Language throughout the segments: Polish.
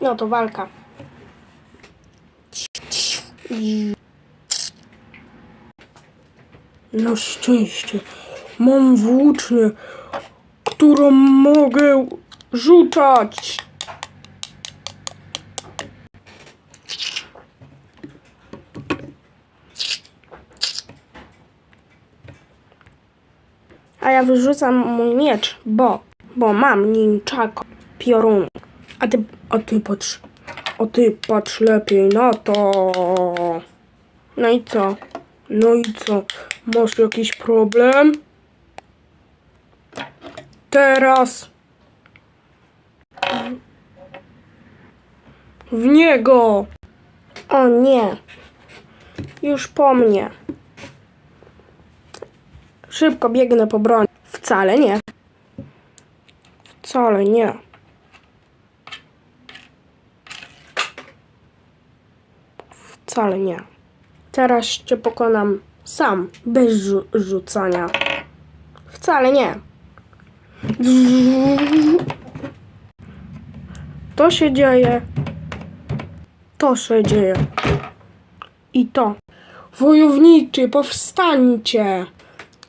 No to walka. Na szczęście mam włócznię, którą mogę rzucać. A ja wyrzucam mój miecz, bo, bo mam ninczako piorun. A ty, a ty patrz, a ty patrz lepiej na to. No i co? No i co? Masz jakiś problem? Teraz w niego. O nie. Już po mnie. Szybko biegnę po broń. Wcale nie. Wcale nie. Wcale nie. Teraz cię pokonam sam, bez rzu- rzucania. Wcale nie. To się dzieje. To się dzieje. I to. Wojowniczy, powstańcie.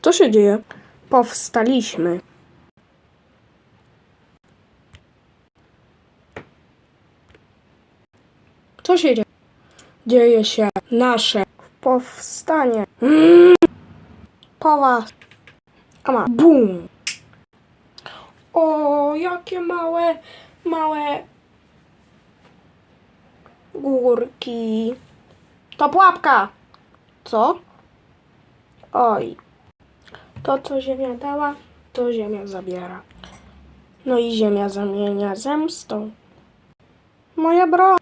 Co się dzieje? Powstaliśmy. Co się dzieje? Dzieje się nasze powstanie. Mm. Po was. A ma. Bum. O, jakie małe, małe górki. To pułapka. Co? Oj. To, co ziemia dała, to ziemia zabiera. No i ziemia zamienia zemstą. Moja broń.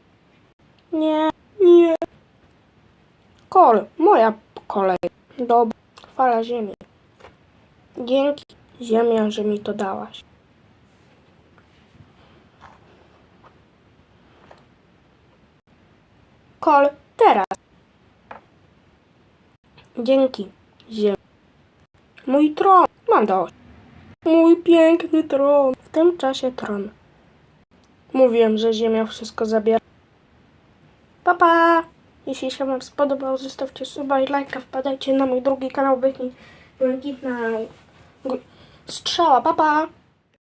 Nie. Kol, moja kolej. Dobra, chwala ziemi. Dzięki, ziemia, że mi to dałaś. Kol, teraz. Dzięki, ziemia. Mój tron, mam dość. Mój piękny tron. W tym czasie tron. Mówiłem, że ziemia wszystko zabiera. Pa, pa! Jeśli się Wam spodobał, zostawcie suba i lajka. Wpadajcie na mój drugi kanał, Błękitna Strzała. Pa, pa!